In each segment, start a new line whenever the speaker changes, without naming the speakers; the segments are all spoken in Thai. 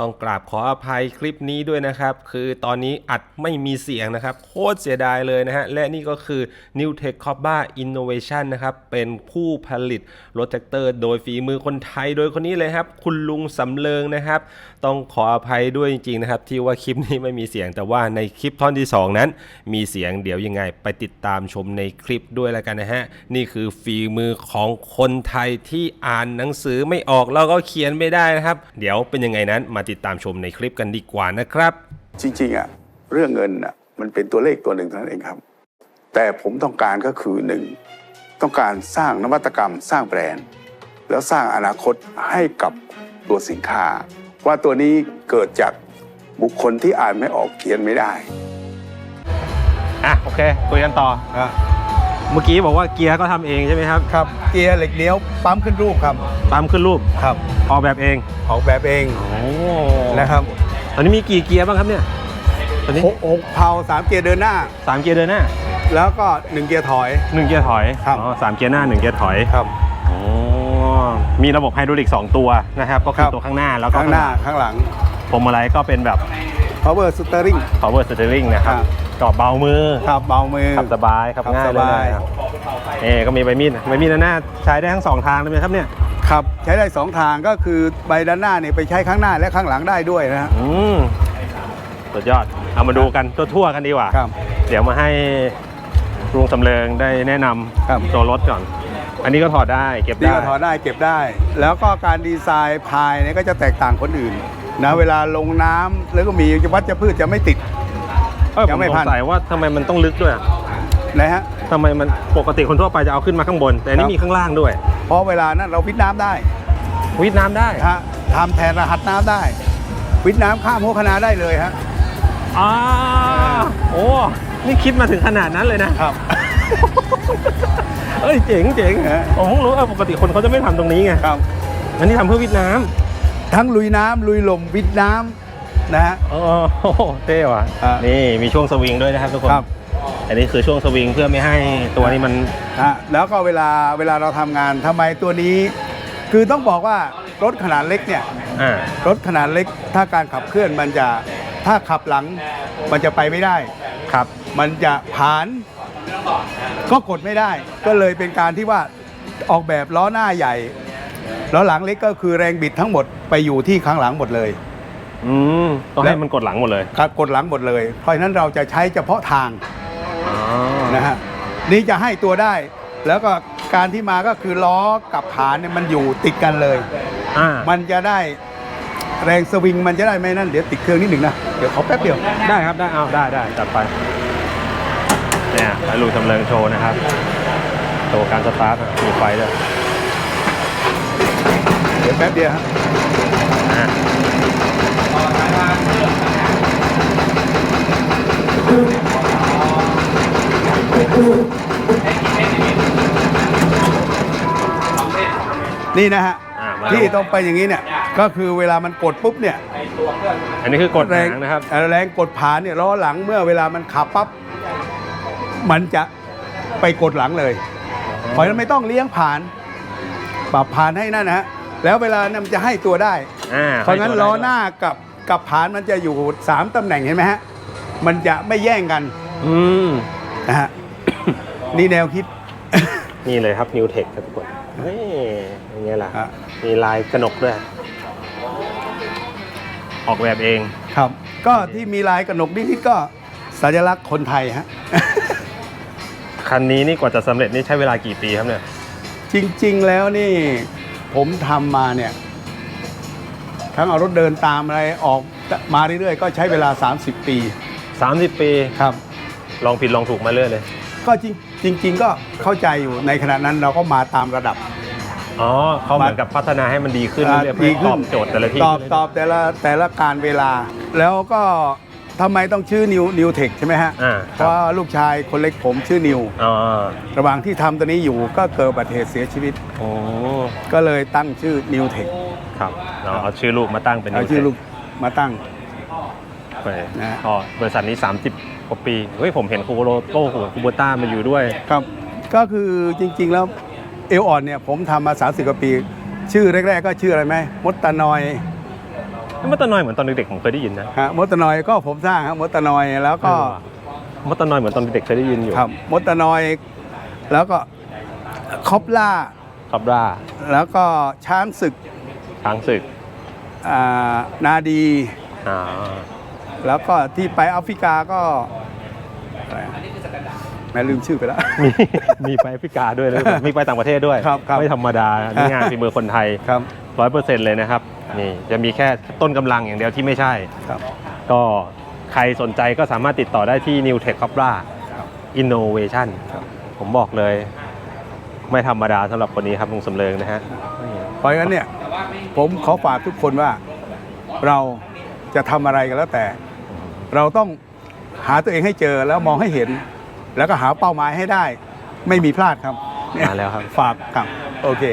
ต้องกราบขออภัยคลิปนี้ด้วยนะครับ คือตอนนี้อัดไม่มีเสียงนะครับ โคตรเสียดายเลยนะฮะ และนี่ก็คือ New Tech c o b a Innovation นะครับ เป็นผู้ผลิตรถแท็กเตอร์โดยฝีมือคนไทยโดยคนนี้เลยครับ คุณลุงสำเริงนะครับ ต้องขออภัยด้วยจริงๆนะครับ ที่ว่าคลิปนี้ไม่มีเสียงแต่ว่าในคลิปท่อนที่ 2 นั้น มีเสียงเดี๋ยวยังไง ไปติดตามชมในคลิปด้วยแล้วกันนะฮะนี่คือฝีมือของคนไทยที่อ่านหนังสือไม่ออกแล้วก็เขียนไม่ได้นะครับ เดี๋ยวเป็นยังไงนั้นมาติดตามชมในคลิปกันดีกว่านะครับ
จริงๆอะเรื่องเงินอะมันเป็นตัวเลขตัวหนึ่งเท่านั้นเองครับ แต่ผมต้องการก็คือหนึ่งต้องการสร้างนวัตกรรมสร้างแบรนด์ แล้วสร้างอนาคตให้กับตัวสินค้า ว่าตัวนี้เกิดจากบุคคลที่อ่านไม่ออกเขียนไม่ได้
อะ โอเคคุยกันต่อ เมื่อกี้บอกว่าเกียร์ก็ทำเองใช่ไหมครับ
ครับเกียร์เหล็กเลี้ยวปั๊มขึ้นรูปครับ
ปั๊มขึ้นรูป
ครับ
ออกแบบเอง
ออกแบบเอง
โอ้
นะครับ
ตอนนี้มีกี่เกียร์บ้างครับเนี่ยตอนนี้
หกหกเพาสามเกียร์เดินหน้า
สามเกียร์เดินหน้า
แล้วก็หนึ่งเกียร์ถอย
หนึ่งเกียร์ถอย
ครับ
อ๋อสามเกียร์หน้าหนึ่งเกียร์ถอย
ครับ
อ๋อมีระบบไฮดรอลิกสองตัวนะครับ ก็คือ
ครับ
ตัวข้างหน้าแล้วก็
ข้างหน้าข้างหลัง
พวงมาลัยก็เป็นแบบ
power steering
power steering นะครับ
ครับ
ก็เบามือ
ครับเบามือ
ขับสบายขับ
ขับ
ง่าย
ส
เลย
บาย
นะครับเอ๊ก็มีใบมีดใบมีดหน้าใช้ได้ทั้งสองทางเลยไหมครับเนี่ย
ครับใช้ได้สองทางก็คือใบด้านหน้าเนี่ยไปใช้ข้างหน้าและข้างหลังได้ด้วยนะฮะ
อืมสุดยอดเอามาดูกันทั่วๆกันดีกว่า
ครับ
เดี๋ยวมาให้ลุงสำเริงได้แนะนำ
ครับ
ตัวรถก่อน อันนี้ก็ถอดได้เก็บ
นี่
ได้
ก็ถอดได้เก็บได้ แล้วก็การดีไซน์พายเนี่ยก็จะแตกต่างคนอื่น นะเวลาลงน้ำแล้วก็มีวัชพืชจะไม่ติด
เออผ
ยั
ม
งไม่
ส
พั
ง
น
สัยว่าทำไมมันต้องลึกด้วยอะ
นะฮะ
ทำไมมันปกติคนทั่วไปจะเอาขึ้นมาข้างบน แต่อัน
ครั
นี่
บ
มีข้างล่างด้วย
เพราะเวลานั้นเราวิทน้ำได้
วิดน้ำได้
ฮะทำแทนรหัสน้ำได้ วิทน้ำข้ามหัวคณะได้เลยฮะ
อ่าโอ้นี่คิดมาถึงขนาดนั้นเลยนะ
ครับ
เอ้ยเจ๋งเจ๋ง
ฮะ
ผมเพิ่งรู้เออปกติคนเขาจะไม่ทำตรงนี้ไง
ครับ
อันนี้ทำเพื่อวิดน้ำ
ทั้งลุยน้ำลุยลมวิทน้ำนะฮะ
โอ้โหเท่ว่ะ
อะ
นี่มีช่วงสวิงด้วยนะครับทุกคน
ครับ
อันนี้คือช่วงสวิงเพื่อไม่ให้ตัวนี้มัน
ฮะแล้วก็เวลาเวลาเราทำงานทำไมตัวนี้ คือต้องบอกว่ารถขนาดเล็กเนี่ย
อ่า ร
ถขนาดเล็กถ้าการขับเคลื่อนมันจะถ้าขับหลังมันจะไปไม่ได้
ครับ
มันจะผ่าน ก็กดไม่ได้ ก็เลยเป็นการที่ว่าออกแบบล้อหน้าใหญ่ ล้อหลังเล็กก็คือแรงบิดทั้งหมดไปอยู่ที่ข้างหลังหมดเลย
อืมต้องให้มันกดหลังหมดเลย
ครับกดหลังหมดเลย เพราะฉะนั้นเราจะใช้เฉพาะทาง
อ๋อ
นะฮะนี่จะให้ตัวได้ แล้วก็การที่มาก็คือล้อกับฐานเนี่ยมันอยู่ติดกันเลย
อ่า
มันจะได้แรงสวิงมันจะได้ไม่นั่นเดี๋ยวติดเครื่องนิดหนึ่งนะเดี๋ยวขอแป๊บเดียว
ได้ครับได้เอาได้ได้จัดไปเนี่ยให้ลุงสำเริงโชว์นะครับตัวการสตาร์ทอะมีไฟด้วย
เดี๋ยวแป๊บเดียวฮะ
อ่า
นี่นะฮะ
อ่ามา
ที่ต้องไปอย่างนี้เนี่ย ก็คือเวลามันกดปุ๊บเนี่ย
อันนี้คือกด
แร
หางงนะครับ
เอ่อแรงกดผานเนี่ยล้อหลังเมื่อเวลามันขับปั๊บมันจะไปกดหลังเลยเพราะฉะนั้นไม่ต้องเลี้ยงผ่าน ปรับผ่านให้นั่นนะฮะ แล้วเวลานั้นมันจะให้ตัวได้
อ่า
เพราะงั้นล้อหน้ากับกับผานมันจะอยู่สามตำแหน่งเห็นไหมฮะ มันจะไม่แย่งกัน
อืม
นะฮะ นี่แนวคิด
นี่เลยครับ New Tech ครับทุกคนนี่อย่างเงี้ยล่ะ
ฮะ
มีลายกระหนกด้วย ออกแบบเอง
ครับ ก็ที่มีลายกระหนกนิดๆก็สัญลักษณ์คนไทยฮะ
คันนี้นี่กว่าจะสำเร็จนี่ใช้เวลากี่ปีครับเนี่ย
จริงๆ แล้วนี่ ผมทำมาเนี่ย ทั้งเอารถเดินตามอะไรออกมาเรื่อยๆ ก็ใช้เวลา 30 ปี
30 ปี
ครับ
ลองผิดลองถูกมาเรื่อยเลย
ก็จริงจริง ๆ ก็เข้าใจอยู่ในขณะนั้นเราก็มาตามระดับ
อ๋อเขาเหมือนกับพัฒนาให้มันดีขึ้นเรื่อยๆเพื่อตอบโจทย์แต่ละที่
ตอบตอบแต่ละแต่ละการเวลา แล้วก็ ทำไมต้องชื่อนิวนิวเทคใช่ไหมฮะ
อ่า
เพ
ครับ
ราะว่าลูกชายคนเล็กผมชื่อนิว
อ๋อ
ระหว่างที่ทำตัวนี้อยู่ก็เกิดอุบัติเหตุเสียชีวิต
โอ้
ก็เลยตั้งชื่อนิวเทค
ครับเราเอาชื่อลูกมาตั้งเป็น
เอา
New
ชื่อ
Tech
ลูกมาตั้ง
ไป
นะ
อ๋อบริษัทนี้ 30กว่าปีเฮ้ยผมเห็นคูโบโรโต้ของคูโบต้ามาอยู่ด้วย
ครับ ก็คือจริงๆแล้วเอลอ่อนเนี่ยผมทำมา 30 กว่าปี ชื่อแรก ๆ ก็ชื่ออะไรไหมมดตานอย
มอเตอร์นอยเหมือนตอนเด็กๆผมเคยได้ยินนะ
ฮะมดตะนอยก็ผมสร้างครับมดตะนอยแล้วก็
มอเตอร์นอยเหมือนตอนเด็กๆเคยได้ยินอยู่
ครับมดตะนอยแล้วก็คอปล่า
ครับร่า
แล้วก็ช้างศึก
ช้างศึก
อ่านาดี
อ่า
แล้วก็ที่ไปแอฟริกาก็อะไรแม่ลืมชื่อไปแล้ว
มีมีไปแอฟริกาด้วยเลยมีไปต่างประเทศด้วย
ครับครับ
ไม่ธรรมดา นี่งานฝีมือคนไทย
ครับ
ร้อยเปอร์เซ็นต์เลยนะครับนี่จะมีแค่ต้นกำลังอย่างเดียวที่ไม่ใช่
ครับ
ก็ใครสนใจก็สามารถติดต่อได้ที่ New Tech Cobra
ครับ
Innovation
ครับ
ผมบอกเลย ไม่ธรรมดาสำหรับคนนี้ครับลุงสำเริงนะฮะนี่
เพราะงั้นเนี่ยผมขอฝากทุกคนว่าเราจะทำอะไรกันแล้วแต่ เราต้องหาตัวเองให้เจอแล้วมองให้เห็น แล้วก็หาเป้าหมายให้ได้ ไม่มีพลาดครับเนี่ย
มาแล้วครับ
ฝากครับโอเค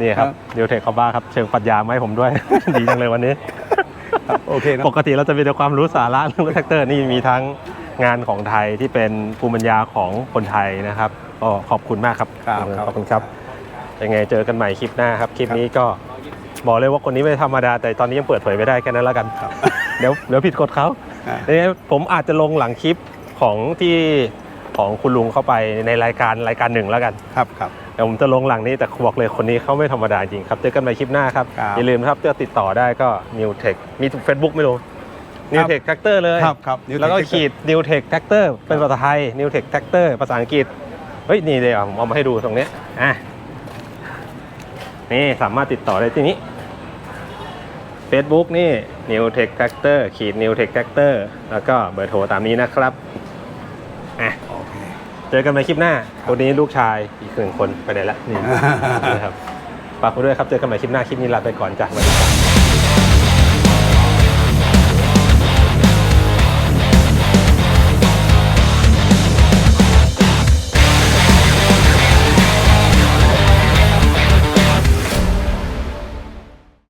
นี่ครับ
ครับ
New Tech Cobra ครับเชิงปรัชญามาให้ผมด้วย ดีจังเลยวันนี้
ครับโอเคนะ
ปกติเราจะมีแต่ความรู้สาระเรื่องรถแท็กเตอร์นี่มีทั้งงานของไทยที่เป็นภูมิปัญญาของคนไทยนะครับก็ขอบคุณมากครับ
ครับ
ขอบคุณครับยังไงเจอกันใหม่คลิปหน้าครับ คลิปนี้ก็บอกเลยว่าคนนี้ไม่ธรรมดา แต่ตอนนี้ยังเปิดเผยไม่ได้แค่นั้นแล้วกันเดี๋ยวเดี๋ยวผิดกฎเขา
อ่า
เนี่ยผมอาจจะลงหลังคลิปของที่ของคุณลุงเข้าไปในรายการรายการหนึ่งแล้วกัน
ครับครับ
เดี๋ยวผมจะลงหลังนี้แต่บอกเลยคนนี้เขาไม่ธรรมดาจริงครับ เจอกันใหม่คลิปหน้าครับ
ครับ
อย่าลืมนะครับจะติดต่อได้ก็ New Tech มี Facebook ไม่รู้ New Tech Tractor เลย
ครับครับ New Tech
แล้วก็
Tractor
ขีด New Tech Tractor เป็นภาษาไทย New Tech Tractor ภาษาอังกฤษ เฮ้ย นี่เลยอะผมเอามาให้ดูตรงเนี้ยอะนี่สามารถติดต่อได้ที่นี้ Facebook นี่ New Tech Tractor ขีด New Tech Tractor แล้วก็เบอร์โทรตามนี้นะครับอะ
โอ เจ
อกันใหม่คลิปหน้าวันนี้ลูกชายอีกหนึ่งคนไปไหนละนี่นะครับฝากคุณด้วยครับเจอกันใหม่คลิปหน้าคลิปนี้ลาไปก่อนจ้ะสวัสดีครับ